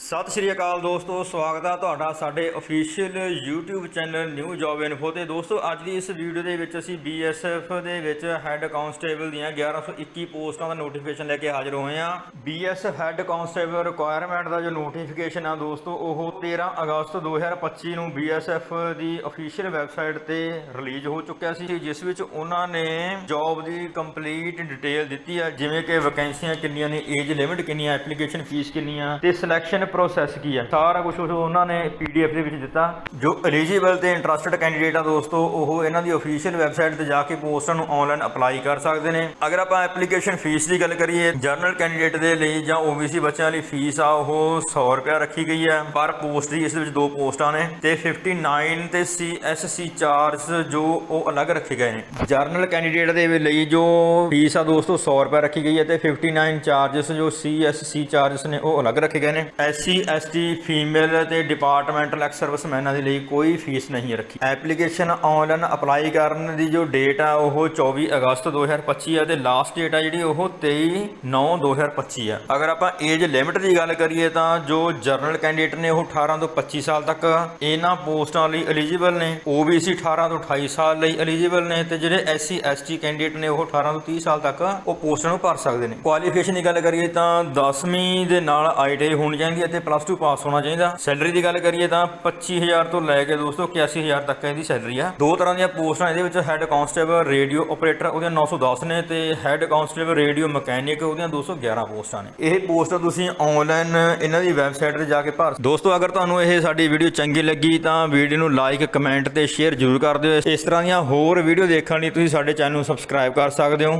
ਸਤਿ ਸ਼੍ਰੀ ਅਕਾਲ ਦੋਸਤੋ, ਸਵਾਗਤ ਹੈ ਤੁਹਾਡਾ ਸਾਡੇ official YouTube channel new job info ਤੇ। ਦੋਸਤੋ, ਅੱਜ ਦੀ ਇਸ ਵੀਡੀਓ ਦੇ ਵਿੱਚ ਅਸੀਂ BSF ਦੇ ਵਿੱਚ ਹੈੱਡ ਕਾਂਸਟੇਬਲ ਦੀਆਂ 1121 ਪੋਸਟਾਂ ਦਾ ਨੋਟੀਫਿਕੇਸ਼ਨ ਲੈ ਕੇ ਹਾਜ਼ਰ ਹੋਏ ਹਾਂ BSF ਹੈੱਡ ਕਾਂਸਟੇਬਲ ਰਿਕੁਆਇਰਮੈਂਟ ਦਾ ਜੋ ਨੋਟੀਫਿਕੇਸ਼ਨ ਆ ਦੋਸਤੋ, ਉਹ 13 ਅਗਸਤ 2025 ਨੂੰ BSF ਦੀ ਅਫੀਸ਼ੀਅਲ ਵੈਬਸਾਈਟ ਤੇ ਰਿਲੀਜ਼ ਹੋ ਚੁੱਕਿਆ ਸੀ, ਜਿਸ ਵਿੱਚ ਉਹਨਾਂ ਨੇ ਜੌਬ ਦੀ ਕੰਪਲੀਟ ਡਿਟੇਲ ਦਿੱਤੀ ਹੈ ਜਿਵੇਂ ਕਿ ਵੈਕੈਂਸੀਆਂ ਕਿੰਨੀਆਂ ਨੇ ਏਜ ਲਿਮਿਟ ਕਿੰਨੀ ਹੈ ਐਪਲੀਕੇਸ਼ਨ ਫੀਸ ਕਿੰਨੀ ਆ ਤੇ ਸਿਲੈਕਸ਼ਨ ਪ੍ਰੋਸੈਸ ਕੀ ਹੈ ਸਾਰਾ ਕੁਝ ਉਹਨਾਂ ਨੇ ਪੀਡੀਐਫ ਦੇ ਵਿੱਚ ਦਿੱਤਾ। ਜੋ ਐਲੀਜੀਬਲ ਤੇ ਇੰਟਰਸਟਡ ਕੈਂਡੀਡੇਟ ਆ ਦੋਸਤੋ, ਉਹ ਇਹਨਾਂ ਦੀ ਅਫੀਸ਼ੀਅਲ ਵੈਬਸਾਈਟ ਤੇ ਜਾ ਕੇ ਪੋਸਟਾਂ ਨੂੰ ਆਨਲਾਈਨ ਅਪਲਾਈ ਕਰ ਸਕਦੇ ਨੇ। ਅਗਰ ਆਪਾਂ ਐਪਲੀਕੇਸ਼ਨ ਫੀਸ ਦੀ ਗੱਲ ਕਰੀਏ ਜਨਰਲ ਕੈਂਡੀਡੇਟ ਦੇ ਲਈ ਜਾਂ OBC ਬੱਚਿਆਂ ਲਈ ਫੀਸ ਆ, ਉਹ 100 ਰੁਪਏ ਰੱਖੀ ਗਈ ਹੈ ਪਰ ਪੋਸਟ ਦੀ ਇਸ ਵਿੱਚ ਦੋ ਪੋਸਟਾਂ ਨੇ ਤੇ 59 ਤੇ CSC ਚਾਰਜ ਜੋ ਉਹ ਅਲੱਗ ਰੱਖੇ ਗਏ ਨੇ। ਜਨਰਲ ਕੈਂਡੀਡੇਟ ਦੇ ਲਈ ਜੋ ਫੀਸ ਆ ਦੋਸਤੋ 100 ਰੁਪਏ ਰੱਖੀ ਗਈ ਹੈ ਤੇ 59 ਚਾਰजेस ਜੋ CSC ਚਾਰजेस ਨੇ, ਉਹ ਅਲੱਗ ਰੱਖੇ ਗਏ ਨੇ। SC ST ਫੀਮੇਲ ਤੇ ਡਿਪਾਰਟਮੈਂਟਲ ਐਕਸ ਸਰਵਿਸਮੈਨਾਂ ਦੇ ਲਈ ਕੋਈ ਫੀਸ ਨਹੀਂ ਰੱਖੀ। ਐਪਲੀਕੇਸ਼ਨ ਆਨਲਾਈਨ ਅਪਲਾਈ ਕਰਨ ਦੀ ਜੋ ਡੇਟ ਆ, ਉਹ 24 ਅਗਸਤ 2025 ਹੈ ਤੇ ਲਾਸਟ ਡੇਟ ਆ ਜਿਹੜੀ, ਉਹ 23 9 2025 ਹੈ ਅਗਰ ਆਪਾਂ ਏਜ ਲਿਮਿਟ ਦੀ ਗੱਲ ਕਰੀਏ ਤਾਂ ਜੋ ਜਰਨਲ ਕੈਂਡੀਡੇਟ ਨੇ, ਉਹ 18 ਤੋਂ 25 ਸਾਲ ਤੱਕ ਇਹਨਾਂ ਪੋਸਟਾਂ ਲਈ ਐਲੀਜੀਬਲ ਨੇ। OBC 18 ਤੋਂ 28 ਸਾਲ ਲਈ ਐਲੀਜੀਬਲ ਨੇ ਤੇ ਜਿਹੜੇ SC ST ਕੈਂਡੀਡੇਟ ਨੇ, ਉਹ 18 ਤੋਂ 30 ਸਾਲ ਤੱਕ ਉਹ ਪੋਸਟਾਂ ਨੂੰ ਭਰ ਸਕਦੇ ਨੇ। ਕੁਆਲੀਫਿਕੇਸ਼ਨ ਦੀ ਗੱਲ ਕਰੀਏ ਤਾਂ 10ਵੀਂ ਦੇ ਨਾਲ ਆਈਟੀਆਈ ਹੋਣੀ ਚਾਹੀਦੀ ਹੈ ਤੇ ਪਲੱਸ 2 ਪਾਸ ਹੋਣਾ ਚਾਹੀਦਾ। ਸੈਲਰੀ ਦੀ ਗੱਲ ਕਰੀਏ ਤਾਂ 25000 ਤੋਂ ਲੈ ਕੇ ਦੋਸਤੋ 81000 ਤੱਕ ਇਹਦੀ ਸੈਲਰੀ ਆ। ਦੋ ਤਰ੍ਹਾਂ ਦੀਆਂ ਪੋਸਟਾਂ ਇਹਦੇ ਵਿੱਚ ਹੈੱਡ ਕਾਂਸਟੇਬਲ ਰੇਡੀਓ ਆਪਰੇਟਰ ਉਹਦੀਆਂ 910 ਨੇ ਤੇ ਹੈੱਡ ਕਾਂਸਟੇਬਲ ਰੇਡੀਓ ਮਕੈਨਿਕ ਉਹਦੀਆਂ 211 ਪੋਸਟਾਂ ਨੇ। ਇਹ ਪੋਸਟਾਂ ਤੁਸੀਂ ਆਨਲਾਈਨ ਇਹਨਾਂ ਦੀ ਵੈਬਸਾਈਟ ਤੇ ਜਾ ਕੇ ਭਰ ਦੋਸਤੋ ਅਗਰ ਤੁਹਾਨੂੰ ਇਹ ਸਾਡੀ ਵੀਡੀਓ ਚੰਗੀ ਲੱਗੀ ਤਾਂ ਵੀਡੀਓ ਨੂੰ ਲਾਈਕ ਕਮੈਂਟ ਤੇ ਸ਼ੇਅਰ ਜ਼ਰੂਰ ਕਰ ਦਿਓ। ਇਸ ਤਰ੍ਹਾਂ ਦੀਆਂ ਹੋਰ ਵੀਡੀਓ ਦੇਖਣ ਲਈ ਤੁਸੀਂ ਸਾਡੇ ਚੈਨਲ ਨੂੰ ਸਬਸਕ੍ਰਾਈਬ ਕਰ ਸਕਦੇ ਹੋ।